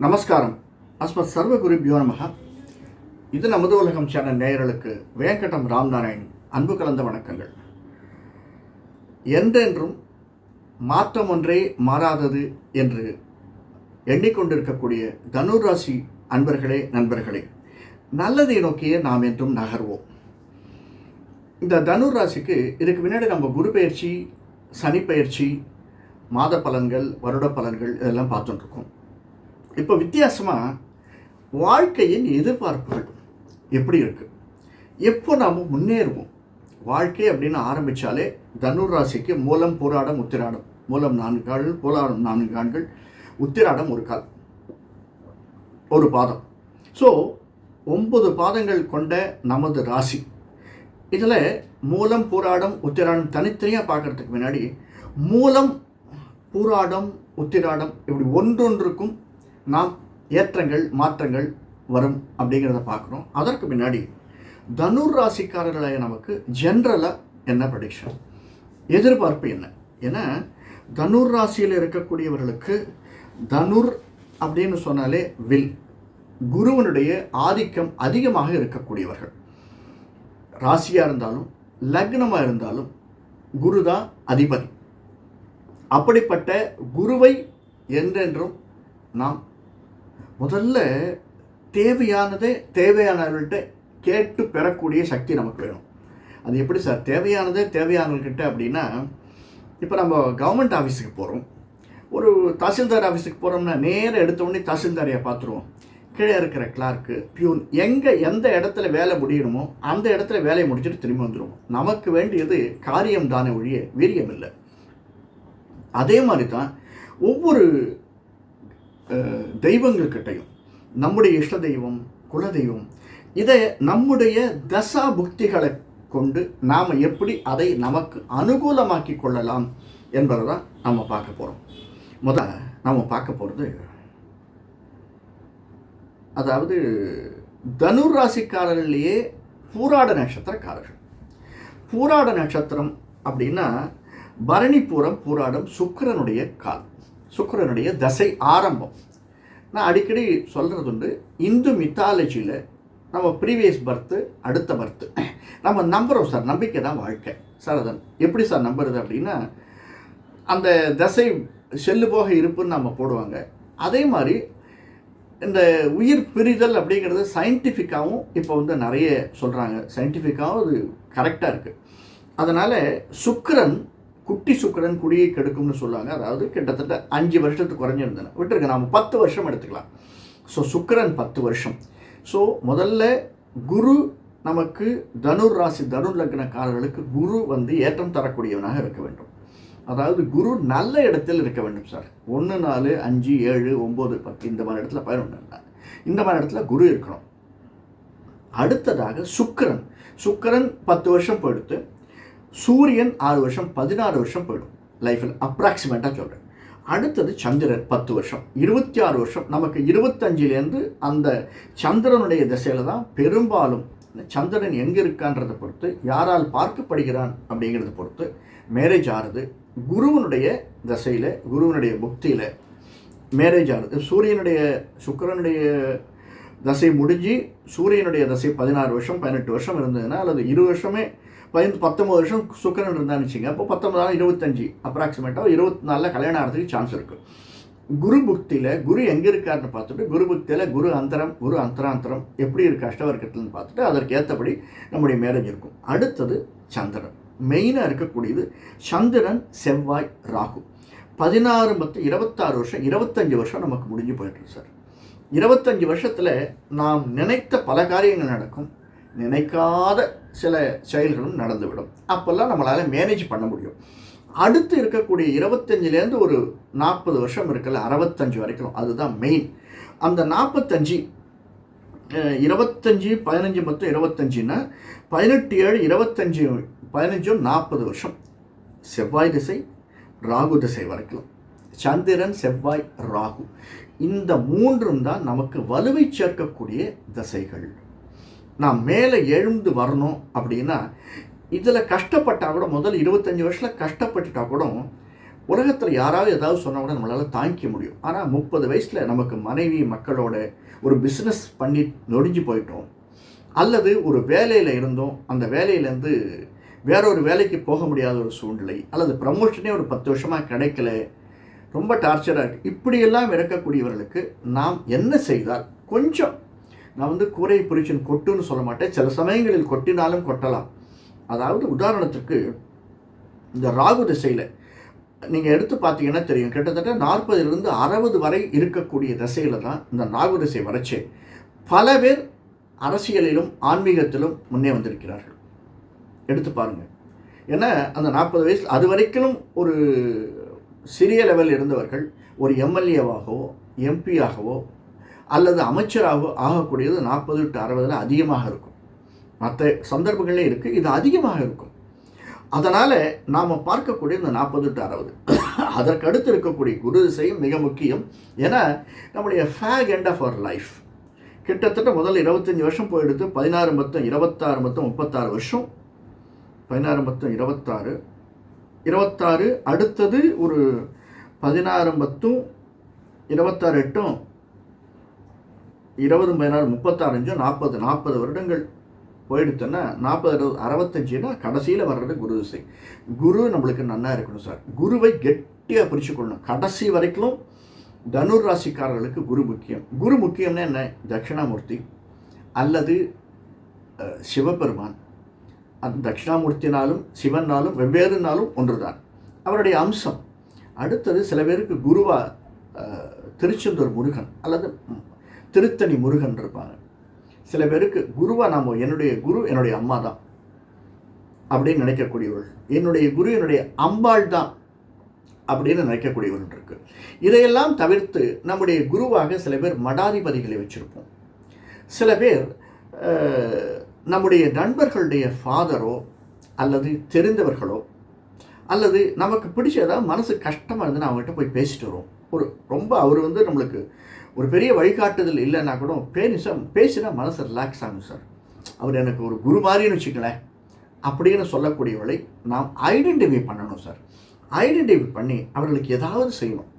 நமஸ்காரம். அஸ்மத் சர்வ குருபியோ நமக இது நமது உலகம் சேனல் நேயர்களுக்கு வேங்கடம் ராம்நாராயண் அன்பு கலந்த வணக்கங்கள். என்றென்றும் மாற்றம் ஒன்றே மாறாதது என்று எண்ணிக்கொண்டிருக்கக்கூடிய தனுராசி அன்பர்களே நண்பர்களே நல்லதை நோக்கியே நாம் என்றும் நகர்வோம். இந்த தனுராசிக்கு இதுக்கு முன்னாடி நம்ம குரு பயிற்சி சனி பயிற்சி மாத பலன்கள் வருட பலன்கள் இதெல்லாம் பார்த்துட்டுருக்கோம் இப்போ வித்தியாசமாக வாழ்க்கையின் எதிர்பார்ப்புகள் எப்படி இருக்குது எப்போ நாம் முன்னேறுவோம்? வாழ்க்கை அப்படின்னு ஆரம்பித்தாலே தனுர் ராசிக்கு மூலம் போராடம் உத்திராடம். மூலம் நான்கு கால்கள் போராடம் நான்கு கால்கள் உத்திராடம் ஒரு கால். ஒரு பாதம். ஸோ ஒன்பது பாதங்கள் கொண்ட நமது ராசி. இதில் மூலம் பூராடம் உத்திராடம் தனித்தனியாக பார்க்கறதுக்கு முன்னாடி மூலம் பூராடம் உத்திராடம் இப்படி ஒன்றொன்றுக்கும் நாம் ஏற்றங்கள் மாற்றங்கள் வரும் அப்படிங்கிறத பார்க்குறோம். அதற்கு முன்னாடி தனுர் ராசிக்காரர்களாக நமக்கு ஜென்ரலாக என்ன ப்ரடிக்ஷன் எதிர்பார்ப்பு என்ன? ஏன்னா தனுர் ராசியில் இருக்கக்கூடியவர்களுக்கு தனுர் அப்படின்னு சொன்னாலே வில். குருவனுடைய ஆதிக்கம் அதிகமாக இருக்கக்கூடியவர்கள். ராசியாக இருந்தாலும் லக்னமாக இருந்தாலும் குரு தான் அதிபதி. அப்படிப்பட்ட குருவை என்றென்றும் நாம் முதல்ல தேவையானதே தேவையானவர்கள்ட்ட கேட்டு பெறக்கூடிய சக்தி நமக்கு வேணும். அது எப்படி சார்? தேவையானதே தேவையானவர்கிட்ட அப்படின்னா இப்போ நம்ம கவர்மெண்ட் ஆஃபீஸுக்கு போகிறோம் ஒரு தாசில்தார் ஆஃபீஸுக்கு போகிறோம்னா நேராக எடுத்த உடனே பார்த்துருவோம் கீழே இருக்கிற கிளார்க்கு பியூன் எங்கே எந்த இடத்துல வேலை முடியணுமோ அந்த இடத்துல வேலையை முடிச்சுட்டு திரும்பி வந்துடுவோம் நமக்கு வேண்டியது காரியம் தானே ஒழிய வீரியம் இல்லை. அதே மாதிரி தான் ஒவ்வொரு தெய்வங்கள்கிட்டையும் நம்முடைய இஷ்ட தெய்வம் குல தெய்வம் இதை நம்முடைய தசா புக்திகளை கொண்டு நாம் எப்படி அதை நமக்கு அனுகூலமாக்கி கொள்ளலாம் என்பதை தான் நம்ம பார்க்க போகிறோம் முத நம்ம பார்க்க போகிறது அதாவது தனுர் பூராட நட்சத்திரக்காரர்கள். பூராட நட்சத்திரம் அப்படின்னா பரணிபூரம் பூராடம் சுக்கரனுடைய கால் சுக்கரனுடைய தசை ஆரம்பம். நான் அடிக்கடி சொல்கிறது உண்டு. இந்து மித்தாலஜியில் நம்ம ப்ரீவியஸ் பர்த்து அடுத்த பர்த்து நம்ம நம்புகிறோம் சார் நம்பிக்கை தான் வாழ்க்கை. சார் அதன் எப்படி சார் நம்புறது அப்படின்னா அந்த தசை செல்லு போக இருப்புன்னு நம்ம போடுவாங்க. அதே மாதிரி இந்த உயிர் பிரிதல் அப்படிங்கிறது சயின்டிஃபிக்காகவும் இப்போ வந்து நிறைய சொல்கிறாங்க சயின்டிஃபிக்காகவும் அது கரெக்டாக இருக்குது அதனால் சுக்கரன் குட்டி சுக்கிரன் குடியை கெடுக்கும்னு சொல்லுவாங்க அதாவது கிட்டத்தட்ட அஞ்சு வருஷத்துக்கு குறைஞ்சிருந்தன விட்டுருக்கு நாம் பத்து வருஷம் எடுத்துக்கலாம். ஸோ சுக்கரன் பத்து வருஷம். ஸோ முதல்ல குரு நமக்கு தனுர் ராசி தனுர் லக்னக்காரர்களுக்கு குரு வந்து ஏற்றம் தரக்கூடியவனாக இருக்க வேண்டும். அதாவது குரு நல்ல இடத்தில் இருக்க வேண்டும் சார். ஒன்று நாலு அஞ்சு ஏழு ஒம்பது பத்து இந்த மாதிரி இடத்துல பதினொன்று இந்த மாதிரி இடத்துல குரு இருக்கணும். அடுத்ததாக சுக்கரன். சுக்கரன் பத்து வருஷம் போயிடுத்து சூரியன் ஆறு வருஷம் பதினாறு வருஷம் போயிடும். லைஃப்பில் அப்ராக்சிமேட்டாக சொல்கிறேன் அடுத்தது சந்திரன் பத்து வருஷம். இருபத்தி ஆறு வருஷம். நமக்கு இருபத்தஞ்சிலேருந்து அந்த சந்திரனுடைய திசையில் தான் பெரும்பாலும் சந்திரன் எங்கே இருக்கான்றதை பொறுத்து யாரால் பார்க்கப்படுகிறான் அப்படிங்கிறத பொறுத்து மேரேஜ் ஆறுது. குருவனுடைய தசையில் குருவனுடைய புக்தியில் மேரேஜ் ஆகுது சூரியனுடைய சுக்கிரனுடைய தசை முடிஞ்சு சூரியனுடைய தசை பதினாறு வருஷம் பதினெட்டு வருஷம் இருந்ததுன்னா அல்லது இரு வருஷமே பதினஞ்சு பத்தொம்பது வருஷம் சுக்கரன் இருந்தான்னு வச்சுங்க அப்போ நாள் இருபத்தஞ்சி அப்ராக்சிமேட்டாக இருபத்தி நாலில் கல்யாணம் ஆகிறதுக்கு சான்ஸ் இருக்குது குரு புக்தியில் குரு எங்கே இருக்காருன்னு பார்த்துட்டு குரு புக்தியில் குரு அந்தரம் குரு அந்தராந்தரம் எப்படி இருக்கு அஷ்டவர்க்கத்துலன்னு பார்த்துட்டு அதற்கு ஏற்றபடி நம்முடைய மேரேஜ் இருக்கும். அடுத்தது சந்திரன். மெயினாக இருக்கக்கூடியது சந்திரன் செவ்வாய் ராகு. பதினாறு மற்றும் இருபத்தாறு வருஷம் இருபத்தஞ்சி வருஷம் நமக்கு முடிஞ்சு போயிட்டு சார். இருபத்தஞ்சு வருஷத்தில் நாம் நினைத்த பல காரியங்கள் நடக்கும். நினைக்காத சில செயல்களும் நடந்துவிடும். அப்போல்லாம் நம்மளால் மேனேஜ் பண்ண முடியும். அடுத்து இருக்கக்கூடிய இருபத்தஞ்சிலேருந்து ஒரு நாற்பது வருஷம் இருக்குல்ல அறுபத்தஞ்சு வரைக்கும். அதுதான் மெயின் அந்த நாற்பத்தஞ்சு இருபத்தஞ்சு பதினஞ்சு மொத்தம் இருபத்தஞ்சுன்னா பதினெட்டு ஏழு இருபத்தஞ்சு பதினஞ்சும் நாற்பது வருஷம். செவ்வாய் திசை ராகு திசை வரைக்கும். சந்திரன் செவ்வாய் ராகு. இந்த மூன்றும் தான் நமக்கு வலுவை சேர்க்கக்கூடிய திசைகள். நாம் மேலே எழுந்து வரணும் அப்படின்னா இதில் கஷ்டப்பட்டால் கூட முதல் இருபத்தஞ்சி வருஷத்தில் கஷ்டப்பட்டுட்டா கூட உலகத்தில் யாராவது ஏதாவது சொன்னால் கூட நம்மளால் தாங்கிக்க முடியும். ஆனால் முப்பது வயசில் நமக்கு மனைவி மக்களோட ஒரு பிஸ்னஸ் பண்ணி நொடிஞ்சு போயிட்டோம். அல்லது ஒரு வேலையில் இருந்தோம். அந்த வேலையிலேருந்து வேற ஒரு வேலைக்கு போக முடியாத ஒரு சூழ்நிலை. அல்லது ப்ரமோஷனே ஒரு பத்து வருஷமாக கிடைக்கல. ரொம்ப டார்ச்சராக இருக்குது இப்படியெல்லாம் இருக்கக்கூடியவர்களுக்கு நாம் என்ன செய்தால் கொஞ்சம் நான் வந்து கூரை புரிச்சின் கொட்டுன்னு சொல்ல மாட்டேன். சில சமயங்களில் கொட்டினாலும் கொட்டலாம். அதாவது உதாரணத்துக்கு இந்த ராகு திசையில் நீங்கள் எடுத்து பார்த்தீங்கன்னா தெரியும். கிட்டத்தட்ட நாற்பதுலேருந்து அறுபது வரை இருக்கக்கூடிய திசையில் தான் இந்த நாகு திசை வரைச்சே பல பேர் அரசியலிலும் ஆன்மீகத்திலும் முன்னே வந்திருக்கிறார்கள். எடுத்து பாருங்கள் ஏன்னா அந்த நாற்பது வயசில் அது வரைக்கும் ஒரு சிறிய லெவல் இருந்தவர்கள் ஒரு எம்எல்ஏவாகவோ எம்பியாகவோ அல்லது அமைச்சராக ஆகக்கூடியது நாற்பது டு அறுபதில் அதிகமாக இருக்கும். மற்ற சந்தர்ப்பங்களே இருக்குது இது அதிகமாக இருக்கும். அதனால் நாம் பார்க்கக்கூடிய இந்த நாற்பது டு அறுபது. அதற்கு அடுத்து இருக்கக்கூடிய குரு திசையும் மிக முக்கியம். ஏன்னா நம்முடைய ஃபேக் எண்ட் ஆஃப் அவர் லைஃப் கிட்டத்தட்ட முதல்ல இருபத்தஞ்சி வருஷம் போயிடுத்து பதினாறு மொத்தம் இருபத்தாறு மொத்தம் முப்பத்தாறு வருஷம். பதினாறு மொத்தம் இருபத்தாறு. இருபத்தாறு அடுத்தது ஒரு பதினாறு மொத்தம் இருபத்தாறு எட்டும் இருபது பதினாறு முப்பத்தாறஞ்சோ நாற்பது நாற்பது வருடங்கள் போயிடுத்தோன்னா நாற்பது அறுபத்தஞ்சுனா கடைசியில் வர்றது குரு திசை. குரு நம்மளுக்கு நன்னா இருக்கணும் சார். குருவை கெட்டியாக பிரிச்சுக்கொள்ளணும். கடைசி வரைக்கும் தனுர் ராசிக்காரர்களுக்கு குரு முக்கியம். குரு முக்கியம்னா என்ன? தட்சிணாமூர்த்தி அல்லது சிவபெருமான். அந்த தட்சிணாமூர்த்தினாலும் சிவனாலும் வெவ்வேறு நாளும் ஒன்றுதான். அவருடைய அம்சம். அடுத்தது சில பேருக்கு குருவா திருச்செந்தூர் முருகன் அல்லது திருத்தணி முருகன் இருப்பாங்க. சில பேருக்கு குருவா நாம் என்னுடைய குரு என்னுடைய அம்மா தான் அப்படின்னு நினைக்கக்கூடியவர்கள். என்னுடைய குரு என்னுடைய அம்பாள் தான் அப்படின்னு நினைக்கக்கூடியவர்கள் இருக்கு. இதையெல்லாம் தவிர்த்து நம்முடைய குருவாக சில பேர் மடாதிபதிகளை வச்சுருப்போம். சில பேர் நம்முடைய நண்பர்களுடைய ஃபாதரோ அல்லது தெரிந்தவர்களோ அல்லது நமக்கு பிடிச்ச ஏதாவது மனசு கஷ்டமாக இருந்து அவங்ககிட்ட போய் பேசிட்டு வருவோம். ஒரு ரொம்ப அவர் வந்து நம்மளுக்கு ஒரு பெரிய வழிகாட்டுதல் இல்லைன்னா கூட பேசினா பேசினா மனசு ரிலாக்ஸ் ஆகும் சார் அவர் எனக்கு ஒரு குரு மாதிரின்னு வச்சுக்கலேன் அப்படின்னு சொல்லக்கூடியவளை நாம் ஐடென்டிஃபை பண்ணணும் சார் ஐடென்டிஃபை பண்ணி அவர்களுக்கு ஏதாவது செய்யணும்.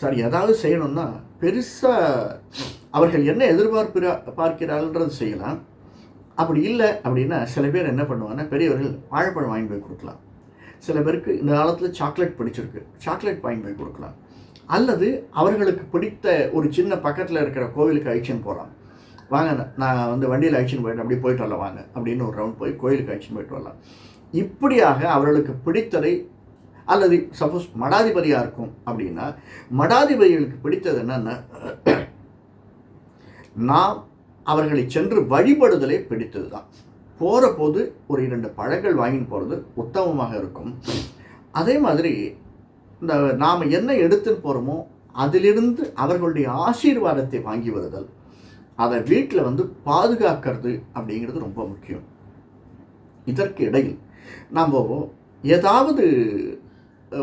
சார் ஏதாவது செய்யணும்னா பெருசாக அவர்கள் என்ன எதிர்பார்ப்பிற பார்க்கிறார்கள்ன்றது செய்யலாம். அப்படி இல்லை அப்படின்னா சில பேர் என்ன பண்ணுவாங்கன்னா பெரியவர்கள் வாழைப்பழம் வாங்கி போய் கொடுக்கலாம். சில பேருக்கு இந்த காலத்தில் சாக்லேட் பிடிச்சிருக்கு. சாக்லேட் வாங்கி போய் கொடுக்கலாம். அல்லது அவர்களுக்கு பிடித்த ஒரு சின்ன பக்கத்தில் இருக்கிற கோவிலுக்கு அழைச்சின்னு போகலாம். வாங்க நான் வந்து வண்டியில் அழிச்சுன்னு போயிட்டு அப்படியே போயிட்டு வரலாம் வாங்க. அப்படின்னு ஒரு ரவுண்ட் போய் கோயிலுக்கு அழிச்சுன்னு போயிட்டு வரலாம். இப்படியாக அவர்களுக்கு பிடித்ததை அல்லது சப்போஸ் மடாதிபதியாக இருக்கும் அப்படின்னா மடாதிபதிகளுக்கு பிடித்தது என்னென்னா நாம் அவர்களை சென்று வழிபடுதலே பிடித்தது தான் போகிற போது ஒரு இரண்டு பழங்கள் வாங்கின்னு போகிறது உத்தமமாக இருக்கும். அதே மாதிரி இந்த நாம் என்ன எடுத்துன்னு போகிறோமோ அதிலிருந்து அவர்களுடைய ஆசீர்வாதத்தை வாங்கி வருதல். அதை வீட்டில் வந்து பாதுகாக்கிறது அப்படிங்கிறது ரொம்ப முக்கியம். இதற்கு இடையில் நாம் ஏதாவது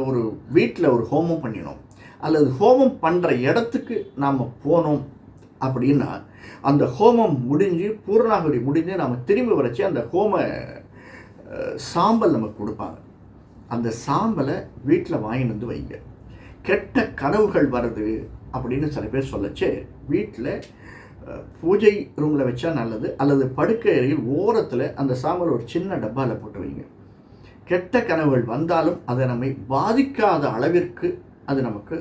ஒரு வீட்டில் ஒரு ஹோமம் பண்ணினோம். அல்லது ஹோமம் பண்ணுற இடத்துக்கு நாம் போனோம் அப்படின்னா அந்த ஹோமம் முடிஞ்சு பூர்ணாகுதி முடிஞ்சு நாம் திரும்பி வரைச்சி அந்த ஹோம சாம்பல் நமக்கு கொடுப்பாங்க. அந்த சாம்பலை வீட்டில் வாங்கிட்டு வந்து வைங்க. கெட்ட கனவுகள் வருது அப்படின்னு சில பேர் சொல்லச்சு. வீட்டில் பூஜை ரூமில் வச்சா நல்லது அல்லது படுக்கை அறையில் ஓரத்தில் அந்த சாம்பல் ஒரு சின்ன டப்பாவில் போட்டு வைங்க. கெட்ட கனவுகள் வந்தாலும் அதை நம்மை பாதிக்காத அளவிற்கு அது நமக்கு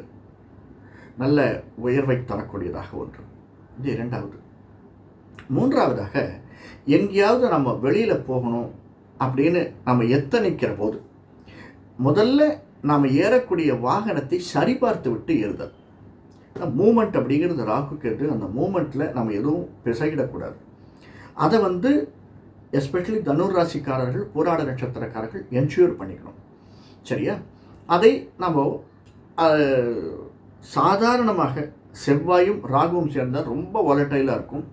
நல்ல உயர்வை தரக்கூடியதாக ஒன்று. இது இரண்டாவது. மூன்றாவதாக எங்கேயாவது நம்ம வெளியில் போகணும் அப்படின்னு நம்ம எத்தனிக்கிற போது முதல்ல நாம் ஏறக்கூடிய வாகனத்தை சரிபார்த்து விட்டு ஏறுதல் மூமெண்ட் அப்படிங்கிறது ராகு கேட்டு அந்த மூமெண்ட்டில் நம்ம எதுவும் பிசகிடக்கூடாது அதை வந்து எஸ்பெஷலி தனுர் ராசிக்காரர்கள் போராட நட்சத்திரக்காரர்கள் என்ஷூர் பண்ணிக்கணும். சரியா? அதை நம்ம சாதாரணமாக செவ்வாயும் ராகுவும் சேர்ந்தால் ரொம்ப வாலட்டைலாக இருக்கும்.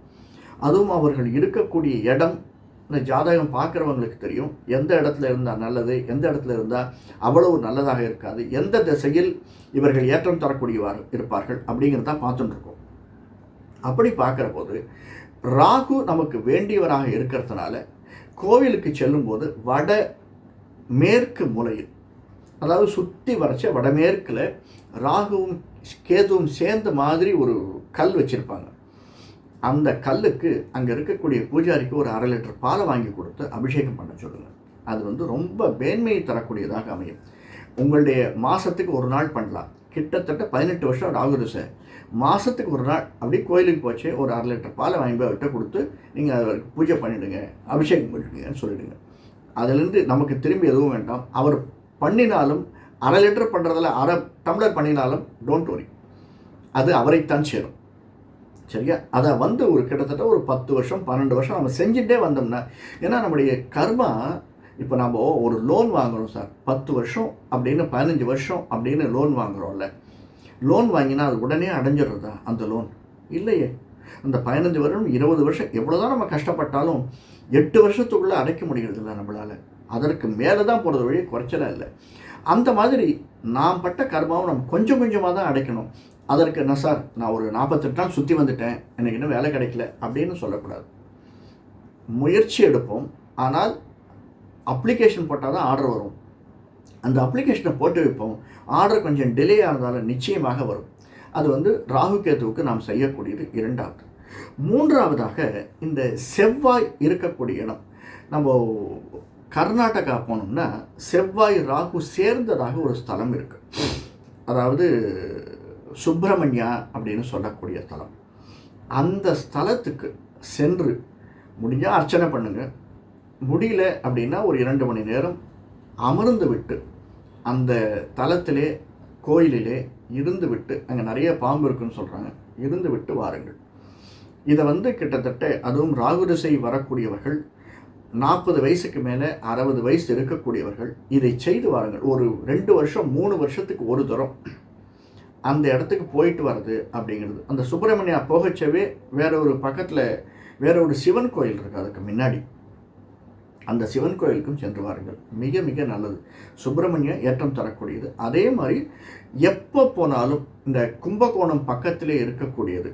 அதுவும் அவர்கள் இருக்கக்கூடிய இடம் இந்த ஜாதகம் பார்க்குறவங்களுக்கு தெரியும். எந்த இடத்துல இருந்தால் நல்லது எந்த இடத்துல இருந்தால் அவ்வளவு நல்லதாக இருக்காது. எந்த திசையில் இவர்கள் ஏற்றம் தரக்கூடியவார் இருப்பார்கள் அப்படிங்கிறத பார்த்துட்டுருக்கோம். அப்படி பார்க்குற போது ராகு நமக்கு வேண்டியவராக இருக்கிறதுனால கோவிலுக்கு செல்லும்போது வட மேற்கு மூலையில் அதாவது சுற்றி வரைச்ச வடமேற்கில் ராகுவும் கேதுவும் சேர்ந்த மாதிரி ஒரு கல் வச்சுருப்பாங்க. அந்த கல்லுக்கு அங்கே இருக்கக்கூடிய பூஜாரிக்கு ஒரு அரை லிட்டர் பாலை வாங்கி கொடுத்து அபிஷேகம் பண்ண சொல்லுங்கள் அது வந்து ரொம்ப மேன்மையை தரக்கூடியதாக அமையும். உங்களுடைய மாதத்துக்கு ஒரு நாள் பண்ணலாம். கிட்டத்தட்ட பதினெட்டு வருஷம் ஆகுது சார். மாதத்துக்கு ஒரு நாள் அப்படியே கோயிலுக்கு போச்சு ஒரு அரை லிட்டர் பாலை வாங்கி போய் அவர்கிட்ட கொடுத்து நீங்கள் அவருக்கு பூஜை பண்ணிவிடுங்க அபிஷேகம் பண்ணிவிடுங்கன்னு சொல்லிவிடுங்க அதுலேருந்து நமக்கு திரும்பி எதுவும் வேண்டாம். அவர் பண்ணினாலும் அரை லிட்டர் பண்ணுறதில் அரை டம்ளர் பண்ணினாலும் டோன்ட் வரி அது அவரைத்தான் சேரும். சரியா? அதை வந்து ஒரு கிட்டத்தட்ட ஒரு பத்து வருஷம் பன்னெண்டு வருஷம் நம்ம செஞ்சுட்டே வந்தோம்னா ஏன்னா நம்முடைய கர்மா இப்போ நம்ம ஒரு லோன் வாங்குறோம் சார் பத்து வருஷம் அப்படின்னு பதினஞ்சு வருஷம் அப்படின்னு லோன் வாங்குறோம்ல. லோன் வாங்கினா அது உடனே அடைஞ்சிடுறதா அந்த லோன் இல்லையே. அந்த பதினஞ்சு வருடம் இருபது வருஷம் எவ்வளோதான் நம்ம கஷ்டப்பட்டாலும் எட்டு வருஷத்துக்குள்ளே அடைக்க முடிகிறதில்ல நம்மளால். அதற்கு மேலே தான் போகிறது வழி குறைச்சலாம் இல்லை. அந்த மாதிரி நாம் பட்ட கர்மாவும் நம்ம கொஞ்சம் கொஞ்சமாக தான் அடைக்கணும். அதற்கு என்ன சார் நான் ஒரு நாற்பத்தெட்டு நாள் சுற்றி வந்துட்டேன். எனக்கு இன்னும் வேலை கிடைக்கல. அப்படின்னு சொல்லக்கூடாது. முயற்சி எடுப்போம். ஆனால் அப்ளிகேஷன் போட்டால் தான் ஆர்டர் வரும். அந்த அப்ளிகேஷனை போட்டு வைப்போம். ஆர்டர் கொஞ்சம் டிலே ஆனதால் நிச்சயமாக வரும். அது வந்து ராகு கேதுவுக்கு நாம் செய்யக்கூடியது இரண்டாவது. மூன்றாவதாக இந்த செவ்வாய் இருக்கக்கூடிய இடம். நம்ம கர்நாடகா போனோம்னா செவ்வாய் ராகு சேர்ந்ததாக ஒரு ஸ்தலம் இருக்குது அதாவது சுப்பிரமணியா அப்படின்னு சொல்லக்கூடிய ஸ்தலம். அந்த ஸ்தலத்துக்கு சென்று முடிஞ்சால் அர்ச்சனை பண்ணுங்கள் முடியல அப்படின்னா ஒரு இரண்டு மணி நேரம் அமர்ந்து விட்டு அந்த தலத்திலே கோயிலிலே இருந்து விட்டு அங்கே நிறைய பாம்பு இருக்குன்னு சொல்கிறாங்க இருந்து விட்டு வாருங்கள். இதை வந்து கிட்டத்தட்ட அதுவும் ராகுதிசை வரக்கூடியவர்கள் நாற்பது வயசுக்கு மேலே அறுபது வயசு இருக்கக்கூடியவர்கள் இதை செய்து வாருங்கள். ஒரு ரெண்டு வருஷம் மூணு வருஷத்துக்கு ஒரு தரம். அந்த இடத்துக்கு போயிட்டு வர்றது அப்படிங்கிறது. அந்த சுப்பிரமணியா போகச்சவே வேற ஒரு பக்கத்தில் வேற ஒரு சிவன் கோயில் இருக்குது அதுக்கு முன்னாடி. அந்த சிவன் கோயிலுக்கும் சென்று வாருங்கள். மிக மிக நல்லது. சுப்பிரமணியம் ஏற்றம் தரக்கூடியது. அதே மாதிரி எப்போ போனாலும் இந்த கும்பகோணம் பக்கத்திலே இருக்கக்கூடியது.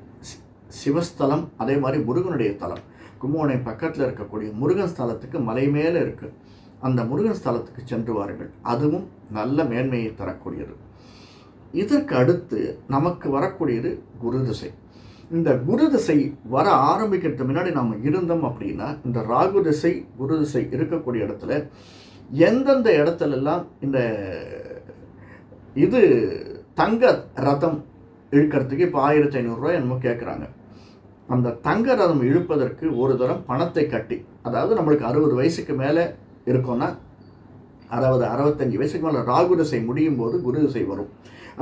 சிவஸ்தலம் அதே மாதிரி முருகனுடைய தலம். கும்பகோணம் பக்கத்தில் இருக்கக்கூடிய முருகன் ஸ்தலத்துக்கு மலை மேலே இருக்குது அந்த முருகன் ஸ்தலத்துக்கு சென்று வாருங்கள். அதுவும் நல்ல மேன்மையை தரக்கூடியது. இதற்கு அடுத்து நமக்கு வரக்கூடியது குரு திசை இந்த குரு திசை வர ஆரம்பிக்கிறதுக்கு முன்னாடி நாம் இருந்தோம் அப்படின்னா இந்த ராகு திசை குரு திசை இருக்கக்கூடிய இடத்துல எந்தெந்த இடத்துலலாம் இந்த இது தங்க ரதம் இழுக்கிறதுக்கு இப்போ ஆயிரத்தி ஐநூறுரூவா என்னமோ கேட்குறாங்க அந்த தங்க ரதம் இழுப்பதற்கு ஒரு தரம் பணத்தை கட்டி அதாவது நம்மளுக்கு அறுபது வயசுக்கு மேலே இருக்கோன்னா அறுபது அறுபத்தஞ்சு வயசுக்கு மேலே ராகு திசை முடியும் போது குரு திசை வரும்.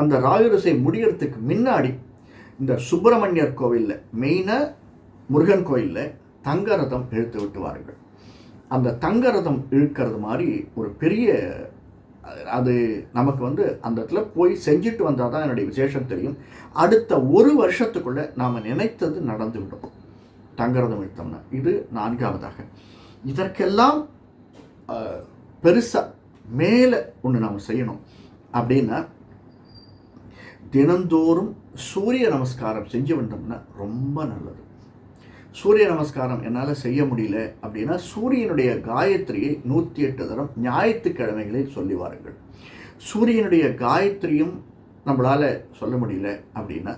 அந்த ராயுரசை முடியறதுக்கு முன்னாடி இந்த சுப்பிரமணியர் கோவிலில் மெயினாக முருகன் கோயிலில் தங்க ரதம் இழுத்து விட்டுவார்கள். அந்த தங்க ரதம் இழுக்கிறது மாதிரி ஒரு பெரிய அது நமக்கு வந்து அந்த இடத்துல போய் செஞ்சுட்டு வந்தால் தான் என்னுடைய விசேஷம் தெரியும். அடுத்த ஒரு வருஷத்துக்குள்ளே நாம் நினைத்தது நடந்து விடும். தங்கரதம் இழுத்தோம்னா. இது நான்காவதாக. இதற்கெல்லாம் பெருசாக மேலே ஒன்று நாம் செய்யணும். அப்படின்னா தினந்தோறும் சூரிய நமஸ்காரம் செஞ்சு வந்தோம்னா ரொம்ப நல்லது. சூரிய நமஸ்காரம் என்னால் செய்ய முடியல அப்படின்னா சூரியனுடைய காயத்ரியை நூற்றி எட்டு தரம் ஞாயிற்றுக்கிழமைகளில் சொல்லி வாருங்கள். சூரியனுடைய காயத்ரியும் நம்மளால் சொல்ல முடியல அப்படின்னா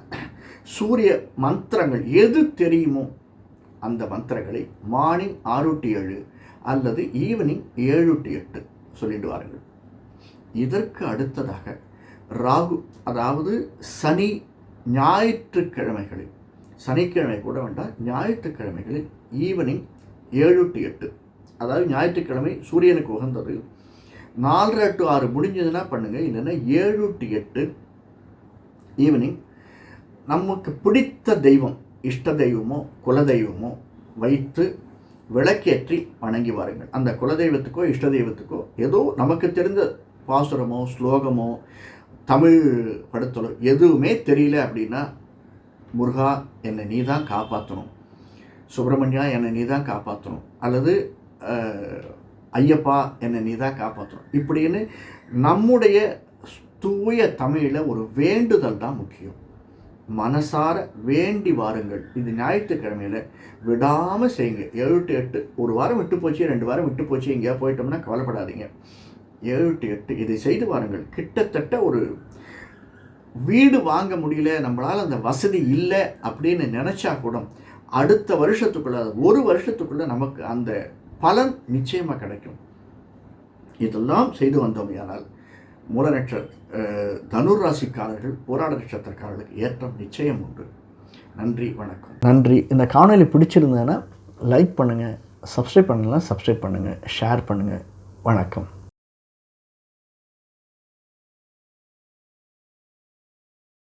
சூரிய மந்திரங்கள் எது தெரியுமோ அந்த மந்திரங்களை மார்னிங் ஆறு டு ஏழு அல்லது ஈவினிங் ஏழு டு எட்டு சொல்லிட்டு வாருங்கள். இதற்கு அடுத்ததாக ராகு அதாவது சனி ஞாயிற்றுக்கிழமைகளில் சனிக்கிழமை கூட வேண்டாம் ஞாயிற்றுக்கிழமைகளில் ஈவினிங் ஏழு டு எட்டு. அதாவது ஞாயிற்றுக்கிழமை சூரியனுக்கு உகந்தது. நாலரை டு ஆறு முடிஞ்சதுன்னா பண்ணுங்கள் இல்லைன்னா ஏழு டு எட்டு ஈவினிங் நமக்கு பிடித்த தெய்வம் இஷ்ட தெய்வமோ குல தெய்வமோ வைத்து விளக்கேற்றி வணங்கி வாருங்கள். அந்த குலதெய்வத்துக்கோ இஷ்ட தெய்வத்துக்கோ ஏதோ நமக்கு தெரிந்த பாசுரமோ ஸ்லோகமோ தமிழ் படத்தொடர் எதுவுமே தெரியல அப்படின்னா முருகா என்னை நீ தான் காப்பாற்றணும் சுப்பிரமணியா என்னை நீ தான் காப்பாற்றணும் அல்லது ஐயப்பா என்னை நீ தான் காப்பாற்றணும் இப்படின்னு நம்முடைய தூய தமிழில் ஒரு வேண்டுதல் தான் முக்கியம். மனசார வேண்டி வாருங்கள். இது ஞாயிற்றுக்கிழமையில் விடாமல் செய்யுங்க. ஏழு டு எட்டு ஒரு வாரம் விட்டு போச்சு ரெண்டு வாரம் விட்டு போச்சு எங்கேயா போயிட்டோம்னா கவலைப்படாதீங்க. ஏழு டு எட்டு. இதை செய்து வாருங்கள் கிட்டத்தட்ட ஒரு வீடு வாங்க முடியல நம்மளால் அந்த வசதி இல்லை அப்படின்னு நினச்சா கூட அடுத்த வருஷத்துக்குள்ள ஒரு வருஷத்துக்குள்ளே நமக்கு அந்த பலன் நிச்சயமாக கிடைக்கும். இதெல்லாம் செய்து வந்தோமையானால் மூல நட்சத்திர தனுர் ராசிக்காரர்கள் போராட நட்சத்திரக்காரர்களுக்கு ஏற்றம் நிச்சயம் உண்டு. நன்றி வணக்கம். நன்றி. இந்த காணொலி பிடிச்சிருந்தேன்னா லைக் பண்ணுங்கள் சப்ஸ்கிரைப் பண்ணலாம் சப்ஸ்கிரைப் பண்ணுங்கள் ஷேர் பண்ணுங்கள் வணக்கம்.